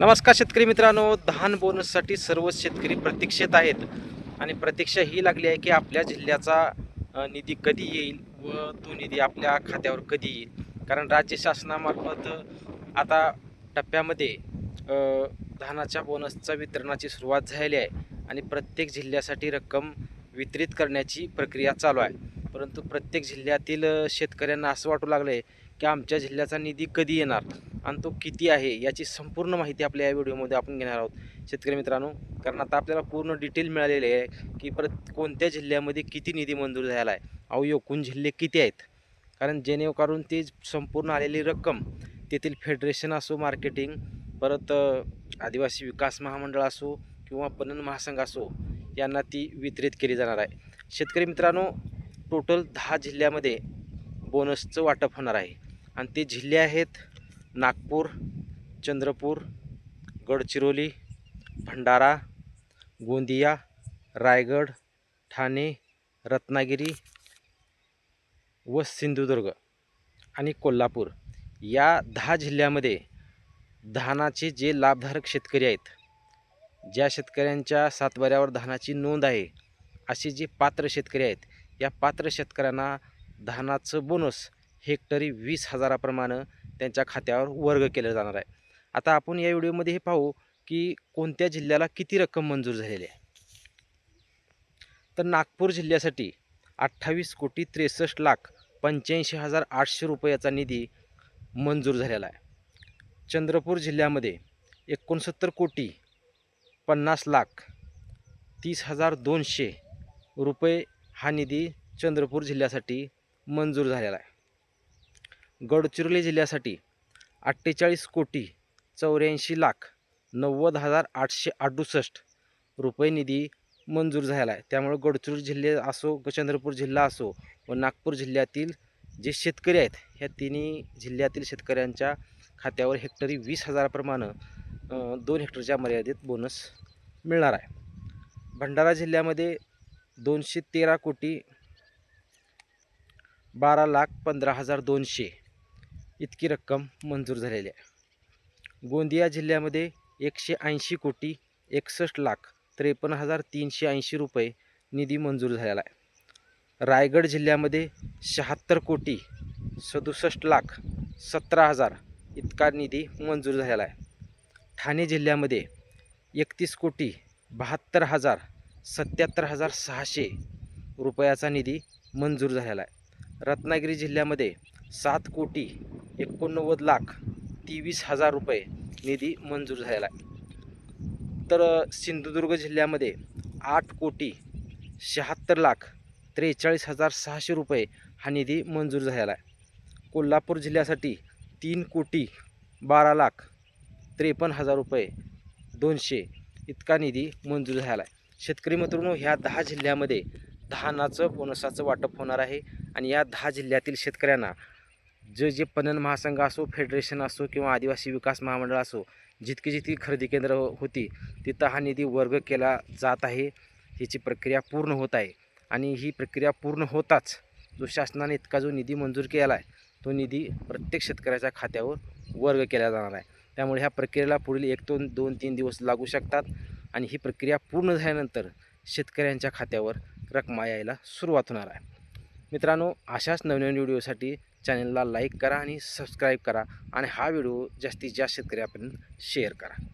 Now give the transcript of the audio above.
नमस्कार शेतकरी मित्रांनो धान बोनससाठी सर्व शेतकरी प्रतीक्षेत आहेत. आणि प्रतीक्षा ही लागली आहे की आपल्या जिल्ह्याचा निधी कधी येईल व तो निधी आपल्या खात्यावर कधी येईल? कारण राज्य शासनामार्फत आता टप्प्यामध्ये धानाच्या बोनसचा वितरणाची सुरुवात झालेली आहे आणि प्रत्येक जिल्ह्यासाठी रक्कम वितरित करण्याची प्रक्रिया चालू आहे. परंतु प्रत्येक जिल्ह्यातील शेतकऱ्यांना असं वाटू लागलं आहे की आमच्या जिल्ह्याचा निधी कधी येणार? आणि तो किती आहे याची संपूर्ण माहिती आपल्या या व्हिडिओमध्ये आपण घेणार आहोत. शेतकरी मित्रांनो कारण आता आपल्याला पूर्ण डिटेल मिळालेले आहे की परत कोणत्या जिल्ह्यामध्ये किती निधी मंजूर झाला आहे अहो एकूण जिल्हे किती आहेत? कारण जेणेकरून ते संपूर्ण आलेली रक्कम तेथील फेडरेशन असो मार्केटिंग परत आदिवासी विकास महामंडळ असो किंवा पणन महासंघ असो यांना ती वितरित केली जाणार आहे. शेतकरी मित्रांनो टोटल दहा जिल्ह्यामध्ये बोनसचं वाटप होणार आहे. आणि ते जिल्हे आहेत नागपूर चंद्रपूर गडचिरोली भंडारा गोंदिया रायगड ठाणे रत्नागिरी व सिंधुदुर्ग आणि कोल्हापूर या दहा जिल्ह्यामध्ये धानाचे जे लाभधारक शेतकरी आहेत ज्या शेतकऱ्यांच्या सातबाऱ्यावर धानाची नोंद आहे असे जे पात्र शेतकरी आहेत या पात्र शेतकऱ्यांना धानाचं बोनस हेक्टरी वीस हजाराप्रमाणे त्यांच्या खात्यावर वर्ग केला जाणार आहे. आता आपण या व्हिडिओमध्ये हे पाहू की कोणत्या जिल्ह्याला किती रक्कम मंजूर झालेली आहे? तर नागपूर जिल्ह्यासाठी अठ्ठावीस कोटी त्रेसष्ट लाख पंच्याऐंशी हजार आठशे रुपयाचा निधी मंजूर झालेला आहे. चंद्रपूर जिल्ह्यामध्ये एकोणसत्तर कोटी पन्नास लाख तीस हजार दोनशे रुपये हा निधी चंद्रपूर जिल्ह्यासाठी मंजूर झालेला आहे. गडचिरोली जिल्ह्यासाठी अठ्ठेचाळीस कोटी चौऱ्याऐंशी लाख नव्वद हजार आठशे अडुसष्ट रुपये निधी मंजूर झाला आहे. त्यामुळे गडचिरोली जिल्हे असो चंद्रपूर जिल्हा असो व नागपूर जिल्ह्यातील जे शेतकरी आहेत ह्या तिन्ही जिल्ह्यातील शेतकऱ्यांच्या खात्यावर हेक्टरी वीस हजाराप्रमाणे दोन हेक्टरच्या मर्यादित बोनस मिळणार आहे. भंडारा जिल्ह्यामध्ये दोनशे तेरा कोटी बारा लाख पंधरा हजार दोनशे इतकी रक्कम मंजूर झालेली आहे. गोंदिया जिल्ह्यामध्ये एकशे ऐंशी कोटी एकसष्ट लाख त्रेपन्न हजार तीनशे ऐंशी रुपये निधी मंजूर झालेला आहे. रायगड जिल्ह्यामध्ये शहात्तर कोटी सदुसष्ट लाख सतरा हजार इतका निधी मंजूर झालेला आहे. ठाणे जिल्ह्यामध्ये एकतीस कोटी बहात्तर हजार सत्याहत्तर हजार सहाशे रुपयाचा निधी मंजूर झालेला आहे. रत्नागिरी जिल्ह्यामध्ये सात कोटी एकोणनव्वद लाख तेवीस हजार रुपये निधी मंजूर झालेला आहे. तर सिंधुदुर्ग जिल्ह्यामध्ये आठ कोटी शहात्तर लाख त्रेचाळीस हजार सहाशे रुपये हा निधी मंजूर झालेला आहे. कोल्हापूर जिल्ह्यासाठी तीन कोटी बारा लाख त्रेपन्न हजार रुपये दोनशे इतका निधी मंजूर झाला आहे. शेतकरी मित्रांनो ह्या दहा जिल्ह्यामध्ये धानाचं बोनसाचं वाटप होणार आहे आणि या दहा जिल्ह्यातील शेतकऱ्यांना जे जे पणन महासंघ असो फेडरेशन असो किंवा आदिवासी विकास महामंडळ असो जितकी जितकी खरेदी केंद्र हो, होती तिथं हा निधी वर्ग केला जात आहे. ह्याची प्रक्रिया पूर्ण होत आहे. आणि ही प्रक्रिया पूर्ण होताच जो शासनाने इतका जो निधी मंजूर केला आहे तो निधी प्रत्येक शेतकऱ्याच्या खात्यावर वर्ग केला जाणार आहे. त्यामुळे ह्या प्रक्रियेला पुढील एक दोन दोन तीन दिवस लागू शकतात आणि ही प्रक्रिया पूर्ण झाल्यानंतर शेतकऱ्यांच्या खात्यावर रकमा यायला सुरुवात होणार आहे. मित्रांनो अशाच नवनवीन व्हिडिओसाठी चॅनलला लाईक करा आणि सबस्क्राईब करा. आणि हा व्हिडिओ जास्तीत जास्त शेतकऱ्यापर्यंत शेअर करा.